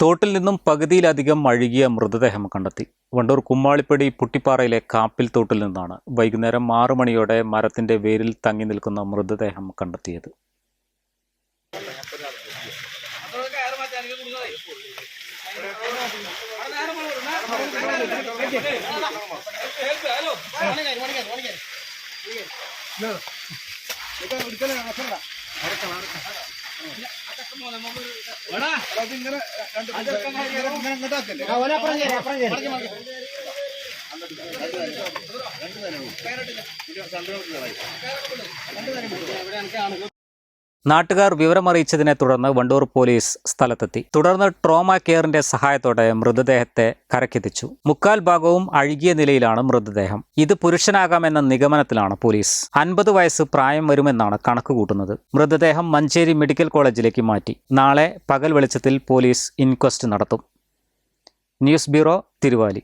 തോട്ടിൽ നിന്നും പകുതിയിലധികം അഴുകിയ മൃതദേഹം കണ്ടെത്തി വണ്ടൂർ കുമ്മാളിപ്പടി പുട്ടിപ്പാറയിലെ കാപ്പിൽ തോട്ടിൽ നിന്നാണ് വൈകുന്നേരം ആറു മണിയോടെ മരത്തിന്റെ വേരിൽ തങ്ങി നിൽക്കുന്ന മൃതദേഹം കണ്ടെത്തിയത് രണ്ട് തന്നെ രണ്ട് തന്നെ നാട്ടുകാർ വിവരമറിയിച്ചതിനെ തുടർന്ന് വണ്ടൂർ പോലീസ് സ്ഥലത്തെത്തി. തുടർന്ന് ട്രോമ കെയറിന്റെ സഹായത്തോടെ മൃതദേഹത്തെ കരക്കെത്തിച്ചു മുക്കാൽ ഭാഗവും അഴുകിയ നിലയിലാണ് മൃതദേഹം. ഇത് പുരുഷനാകാമെന്ന നിഗമനത്തിലാണ് പോലീസ്. അൻപത് വയസ്സ് പ്രായം വരുമെന്നാണ് കണക്ക് കൂട്ടുന്നത് മൃതദേഹം മഞ്ചേരി മെഡിക്കൽ കോളേജിലേക്ക് മാറ്റി. നാളെ പകൽ വെളിച്ചത്തിൽ പോലീസ് ഇൻക്വസ്റ്റ് നടത്തും. News bureau Thiruvali.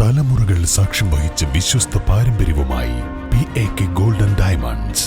തലമുറകൾ സാക്ഷ്യം വഹിച്ച വിശ്വസ്ത പാരമ്പര്യവുമായി P A K golden diamonds.